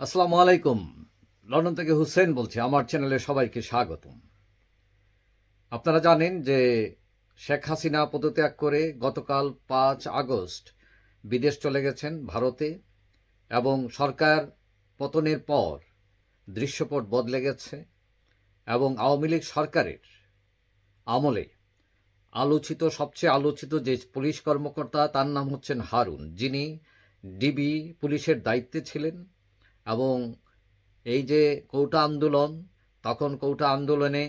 আসসালামু আলাইকুম। লন্ডন থেকে হুসেন বলছি, আমার চ্যানেলে সবাইকে স্বাগতম। আপনারা জানেন যে শেখ হাসিনা পদত্যাগ করে গতকাল পাঁচ আগস্ট বিদেশ চলে গেছেন ভারতে এবং সরকার পতনের পর দৃশ্যপট বদলে গেছে এবং আওয়ামী লীগ সরকারের আমলে আলোচিত, সবচেয়ে আলোচিত যে পুলিশ কর্মকর্তা, তার নাম হচ্ছেন হারুন। যিনি ডিবি পুলিশের দায়িত্বে ছিলেন। এবং এই যে কৌটা আন্দোলন, তখন কৌটা আন্দোলনে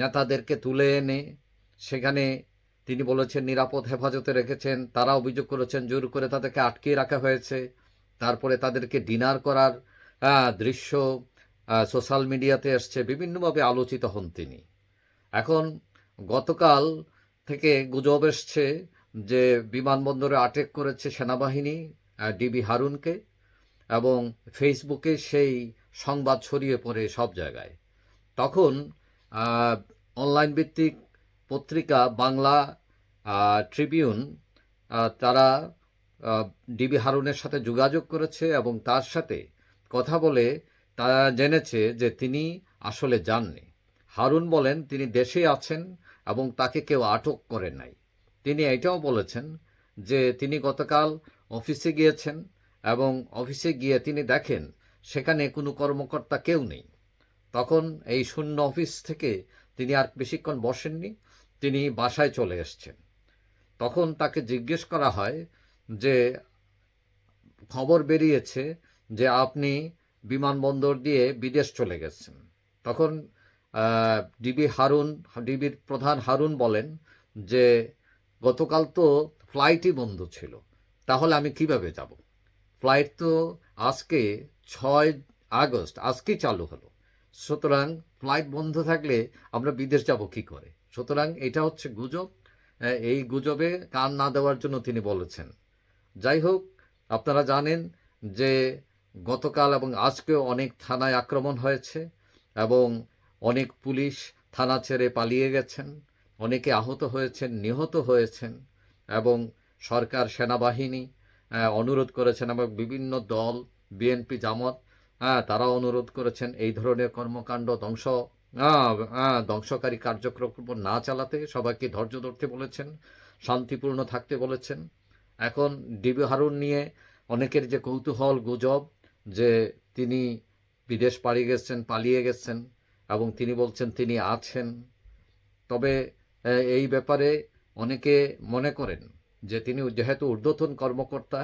নেতাদেরকে তুলে এনে সেখানে তিনি বলেছেন, নিরাপদ হেফাজতে রেখেছেন, তারা অভিযোগ করেছেন জোর করে তাদেরকে আটকিয়ে রাখা হয়েছে। তারপরে তাদেরকে ডিনার করার দৃশ্য সোশ্যাল মিডিয়াতে এসছে, বিভিন্নভাবে আলোচিত হন তিনি। এখন গতকাল থেকে গুজব এসছে যে বিমানবন্দরে আটেক করেছে সেনাবাহিনী ডিবি হারুনকে। এবং ফেসবুকে সেই সংবাদ ছড়িয়ে পড়ে সব জায়গায়। তখন অনলাইন ভিত্তিক পত্রিকা বাংলা ট্রিবিউন তারা ডিবি হারুনের সাথে যোগাযোগ করেছে এবং তার সাথে কথা বলে তারা জেনেছে যে তিনি আসলে যাননি। হারুন বলেন, তিনি দেশে আছেন এবং তাকে কেউ আটক করে নাই। তিনি এটাও বলেছেন যে তিনি গতকাল অফিসে গিয়েছেন এবং অফিসে গিয়ে তিনি দেখেন সেখানে কোনো কর্মকর্তা কেউ নেই। তখন এই শূন্য অফিস থেকে তিনি আর বেশিক্ষণ বসেননি, তিনি বাসায় চলে এসছেন। তখন তাকে জিজ্ঞেস করা হয় যে, খবর বেরিয়েছে যে আপনি বিমানবন্দর দিয়ে বিদেশ চলে গেছেন। তখন ডিবি হারুন, ডিবির প্রধান হারুন বলেন যে, গতকাল তো ফ্লাইটই বন্ধ ছিল, তাহলে আমি কীভাবে যাব? ফ্লাইট তো আজকে ছয় আগস্ট, আজকেই চালু হলো। সুতরাং ফ্লাইট বন্ধ থাকলে আমরা বিদেশ যাব কি করে? সুতরাং এটা হচ্ছে গুজব। এই গুজবে কান না দেওয়ার জন্য তিনি বলেছেন। যাই হোক, আপনারা জানেন যে গতকাল এবং আজকেও অনেক থানায় আক্রমণ হয়েছে এবং অনেক পুলিশ থানা ছেড়ে পালিয়ে গেছেন। অনেকে আহত হয়েছেন, নিহত হয়েছেন এবং সরকার সেনাবাহিনী অনুরোধ করেছেন এবং বিভিন্ন দল বিএনপি জামাত হ্যাঁ তারা অনুরোধ করেছেন এই ধরনের কর্মকাণ্ড ধ্বংস আহ, আহ, ধ্বংসকারী কার্যক্রম না চালাতে সবাইকে ধৈর্য ধরতে বলেছেন শান্তিপূর্ণ থাকতে বলেছেন। এখন ডিবি হারুন নিয়ে অনেকের যে কৌতূহল গুজব যে তিনি বিদেশ পাড়ি গেছেন পালিয়ে গেছেন এবং তিনি বলছেন তিনি আছেন তবে এই ব্যাপারে অনেকে মনে করেন। যে তিনি যেহেতু ঊর্ধ্বতন কর্মকর্তা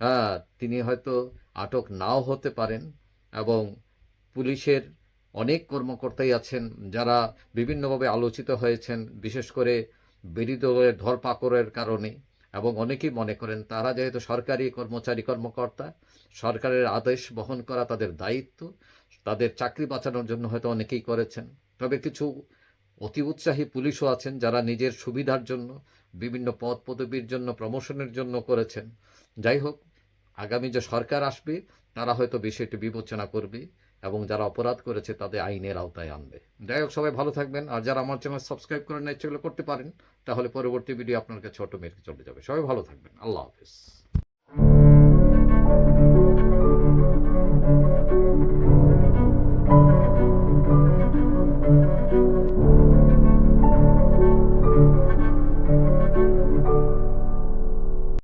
আহ, তিনি হয়তো আটক নাও হতে পারেন এবং পুলিশের অনেক কর্মকর্তাই আছেন যারা বিভিন্নভাবে আলোচিত হয়েছেন বিশেষ করে বিরোধী দলের ধরপাকড়ের কারণে এবং অনেকেই মনে করেন তারা যেহেতু সরকারি কর্মচারী কর্মকর্তা সরকারের আদেশ বহন করা তাদের দায়িত্ব তাদের চাকরি বাঁচানোর জন্য হয়তো অনেকেই করেছেন। তবে কিছু অতি উৎসাহী পুলিশও আছেন যারা নিজের সুবিধার জন্য, বিভিন্ন পদ পদবীর জন্য প্রমোশনের জন্য করেছেন। যাই হোক, আগামী যে সরকার আসবে, তারা হয়তো বিষয়টি বিবেচনা করবে এবং যারা অপরাধ করেছে, তাদের আইনের আওতায় আনবে। যাই হোক, সবাই ভালো থাকবেন। আর যারা আমার চ্যানেল সাবস্ক্রাইব করেন না ইচ্ছেগুলো করতে পারেন। তাহলে পরবর্তী ভিডিও আপনার কাছে অটোমেটিক চলে যাবে। সবাই ভালো থাকবেন। আল্লাহ হাফিজ।